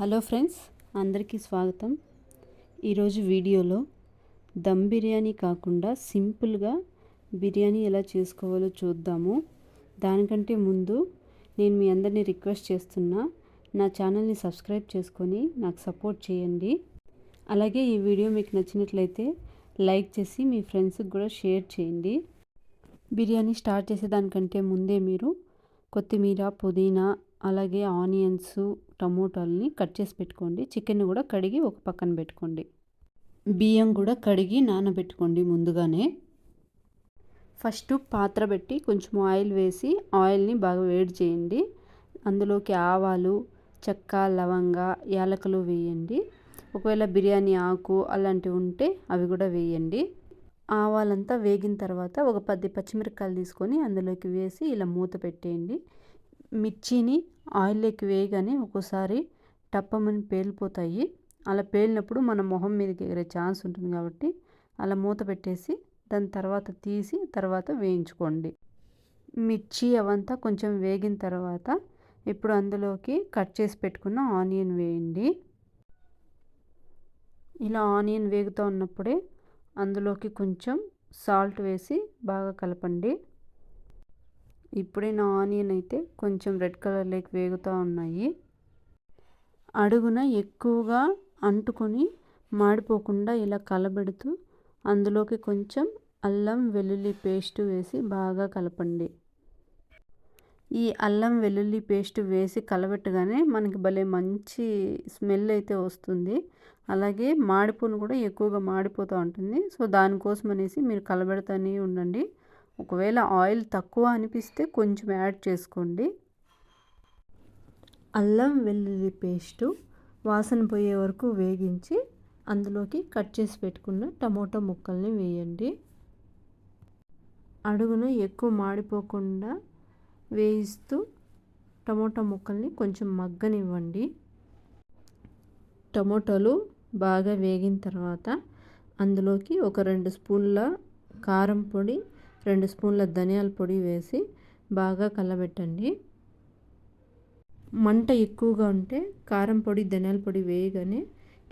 Hello friends అందరికీ స్వాగతం. ఈరోజు వీడియోలో దమ్ బిర్యానీ కాకుండా సింపుల్గా బిర్యానీ ఎలా చేసుకోవాలో చూద్దాము. దానికంటే ముందు నేను మీ అందరినీ రిక్వెస్ట్ చేస్తున్నా నా ఛానల్ని సబ్స్క్రైబ్ చేసుకొని నాకు సపోర్ట్ చేయండి. అలాగే ఈ వీడియో మీకు నచ్చినట్లయితే లైక్ చేసి మీ ఫ్రెండ్స్కి కూడా షేర్ చేయండి. బిర్యానీ స్టార్ట్ చేసేదానికంటే ముందే మీరు కొత్తిమీర పుదీనా అలాగే ఆనియన్స్ టమోటాలని కట్ చేసి పెట్టుకోండి. చికెన్ కూడా కడిగి ఒక పక్కన పెట్టుకోండి. బియ్యం కూడా కడిగి నానబెట్టుకోండి ముందుగానే. ఫస్ట్ పాత్ర పెట్టి కొంచెం ఆయిల్ వేసి ఆయిల్ని బాగా వేడి చేయండి. అందులోకి ఆవాలు చెక్క లవంగ యాలకులు వేయండి. ఒకవేళ బిర్యానీ ఆకు అలాంటివి ఉంటే అవి కూడా వేయండి. ఆవాలంతా వేగిన తర్వాత ఒక పది పచ్చిమిరపకాయలు తీసుకొని అందులోకి వేసి ఇలా మూత పెట్టేయండి. మిర్చిని ఆయిల్లోకి వేయగానే ఒక్కోసారి టప్పమని పేలిపోతాయి. అలా పేలినప్పుడు మన మొహం మీదకి ఎగిరే ఛాన్స్ ఉంటుంది కాబట్టి అలా మూత పెట్టేసి దాని తర్వాత తీసి తర్వాత వేయించుకోండి. మిర్చి అవంతా కొంచెం వేగిన తర్వాత ఇప్పుడు అందులోకి కట్ చేసి పెట్టుకున్న ఆనియన్ వేయండి. ఇలా ఆనియన్ వేగుతూ ఉన్నప్పుడే అందులోకి కొంచెం సాల్ట్ వేసి బాగా కలపండి. ఇప్పుడే నా ఆనియన్ అయితే కొంచెం రెడ్ కలర్లోకి వేగుతూ ఉన్నాయి. అడుగున ఎక్కువగా అంటుకొని మాడిపోకుండా ఇలా కలబెడుతూ అందులోకి కొంచెం అల్లం వెల్లుల్లి పేస్ట్ వేసి బాగా కలపండి. ఈ అల్లం వెల్లుల్లి పేస్ట్ వేసి కలబెట్టగానే మనకి భలే మంచి స్మెల్ అయితే వస్తుంది. అలాగే మాడిపోను కూడా ఎక్కువగా మాడిపోతూ ఉంటుంది. సో దానికోసం అనేసి మీరు కలబెడతానే ఉండండి. ఒకవేళ ఆయిల్ తక్కువ అనిపిస్తే కొంచెం యాడ్ చేసుకోండి. అల్లం వెల్లుల్లి పేస్టు వాసన పోయే వరకు వేగించి అందులోకి కట్ చేసి పెట్టుకున్న టమోటా ముక్కల్ని వేయండి. అడుగున ఎక్కువ మాడిపోకుండా వేయిస్తూ టమోటా ముక్కల్ని కొంచెం మగ్గనివ్వండి. టమోటాలు బాగా వేగిన తర్వాత అందులోకి ఒక రెండు స్పూన్ల కారం పొడి రెండు స్పూన్ల ధనియాల పొడి వేసి బాగా కలబెట్టండి. మంట ఎక్కువగా ఉంటే కారం పొడి ధనియాల పొడి వేయగానే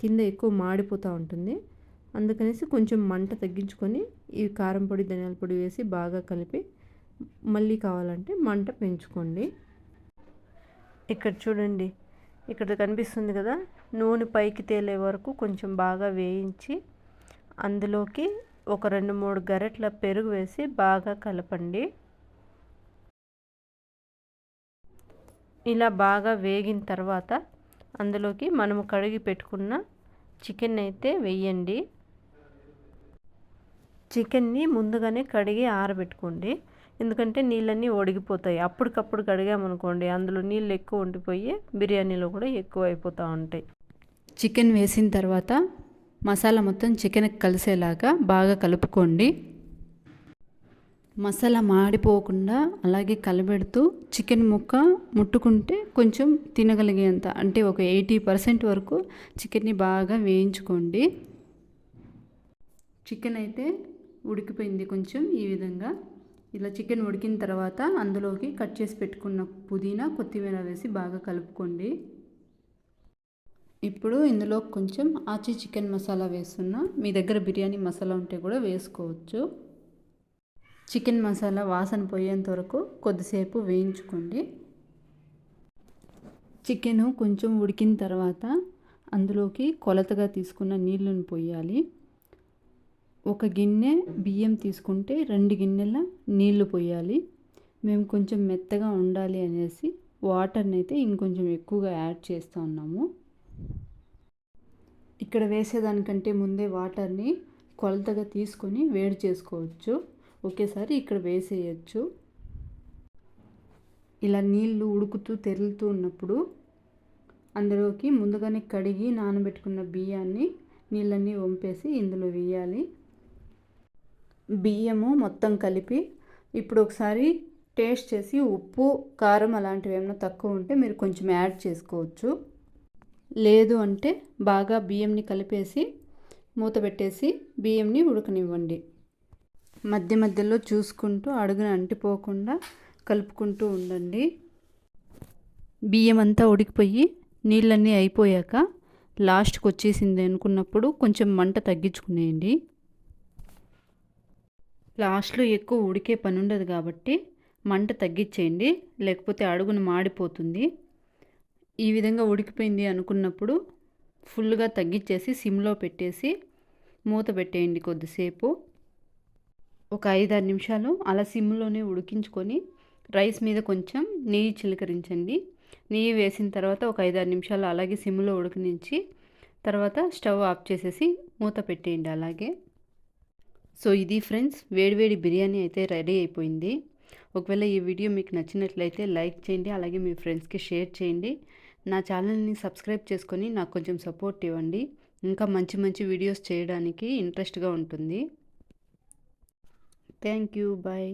కింద ఎక్కువ మాడిపోతూ ఉంటుంది. అందుకనేసి కొంచెం మంట తగ్గించుకొని ఈ కారం పొడి ధనియాల పొడి వేసి బాగా కలిపి మళ్ళీ కావాలంటే మంట పెంచుకోండి. ఇక్కడ చూడండి ఇక్కడ కనిపిస్తుంది కదా నూనె పైకి తేలే వరకు కొంచెం బాగా వేయించి అందులోకి ఒక రెండు మూడు గరెట్ల పెరుగు వేసి బాగా కలపండి. ఇలా బాగా వేగిన తర్వాత అందులోకి మనము కడిగి పెట్టుకున్న చికెన్ అయితే వేయండి. చికెన్ని ముందుగానే కడిగి ఆరబెట్టుకోండి. ఎందుకంటే నీళ్ళన్నీ ఒడిగిపోతాయి. అప్పటికప్పుడు కడిగామనుకోండి అందులో నీళ్ళు ఎక్కువ ఉండిపోయి బిర్యానీలో కూడా ఎక్కువ అయిపోతూ ఉంటాయి. చికెన్ వేసిన తర్వాత మసాలా మొత్తం చికెన్కి కలిసేలాగా బాగా కలుపుకోండి. మసాలా మాడిపోకుండా అలాగే కలబెడుతూ చికెన్ ముక్క ముట్టుకుంటే కొంచెం తినగలిగేంత అంటే ఒక ఎయిటీ పర్సెంట్ వరకు చికెన్ని బాగా వేయించుకోండి. చికెన్ అయితే ఉడికిపోయింది కొంచెం ఈ విధంగా. ఇలా చికెన్ ఉడికిన తర్వాత అందులోకి కట్ చేసి పెట్టుకున్న పుదీనా కొత్తిమీర వేసి బాగా కలుపుకోండి. ఇప్పుడు ఇందులో కొంచెం ఆచి చికెన్ మసాలా వేస్తున్నా. మీ దగ్గర బిర్యానీ మసాలా ఉంటే కూడా వేసుకోవచ్చు. చికెన్ మసాలా వాసన పోయేంత వరకు కొద్దిసేపు వేయించుకోండి. చికెను కొంచెం ఉడికిన తర్వాత అందులోకి కొలతగా తీసుకున్న నీళ్ళను పోయాలి. ఒక గిన్నె బియ్యం తీసుకుంటే రెండు గిన్నెల నీళ్ళు పోయాలి. మేము కొంచెం మెత్తగా ఉండాలి అనేసి వాటర్ని అయితే ఇంకొంచెం ఎక్కువగా యాడ్ చేస్తూ ఉన్నాము. ఇక్కడ వేసేదానికంటే ముందే వాటర్ని కొలతగా తీసుకొని వేడి చేసుకోవచ్చు. ఒకేసారి ఇక్కడ వేసేయచ్చు. ఇలా నీళ్ళు ఉడుకుతూ తెరులుతూ ఉన్నప్పుడు అందులోకి ముందుగానే కడిగి నానబెట్టుకున్న బియ్యాన్ని నీళ్ళన్నీ వంపేసి ఇందులో వేయాలి. బియ్యము మొత్తం కలిపి ఇప్పుడు ఒకసారి టేస్ట్ చేసి ఉప్పు కారం అలాంటివి ఏమైనా తక్కువ ఉంటే మీరు కొంచెం యాడ్ చేసుకోవచ్చు. లేదు అంటే బాగా బియ్యంని కలిపేసి మూత పెట్టేసి బియ్యంని ఉడకనివ్వండి. మధ్య మధ్యలో చూసుకుంటూ అడుగున అంటిపోకుండా కలుపుకుంటూ ఉండండి. బియ్యం అంతా ఉడికిపోయి నీళ్ళన్నీ అయిపోయాక లాస్ట్కి వచ్చేసింది అనుకున్నప్పుడు కొంచెం మంట తగ్గించుకునేయండి. లాస్ట్లో ఎక్కువ ఉడికే పని ఉండదు కాబట్టి మంట తగ్గించేయండి లేకపోతే అడుగును మాడిపోతుంది. ఈ విధంగా ఉడికిపోయింది అనుకున్నప్పుడు ఫుల్గా తగ్గించేసి సిమ్లో పెట్టేసి మూత పెట్టేయండి కొద్దిసేపు. ఒక ఐదారు నిమిషాలు అలా సిమ్లోనే ఉడికించుకొని రైస్ మీద కొంచెం నెయ్యి చిలకరించండి. నెయ్యి వేసిన తర్వాత ఒక ఐదారు నిమిషాలు అలాగే సిమ్లో ఉడికినించి తర్వాత స్టవ్ ఆఫ్ చేసేసి మూత పెట్టేయండి అలాగే. సో ఇది ఫ్రెండ్స్ వేడివేడి బిర్యానీ అయితే రెడీ అయిపోయింది. ఒకవేళ ఈ వీడియో మీకు నచ్చినట్లయితే లైక్ చేయండి అలాగే మీ ఫ్రెండ్స్కి షేర్ చేయండి. నా ఛానల్ని సబ్స్క్రైబ్ చేసుకొని నాకు కొంచెం సపోర్ట్ ఇవ్వండి. ఇంకా మంచి మంచి వీడియోస్ చేయడానికి ఇంట్రెస్ట్గా ఉంటుంది. Thank you. బాయ్.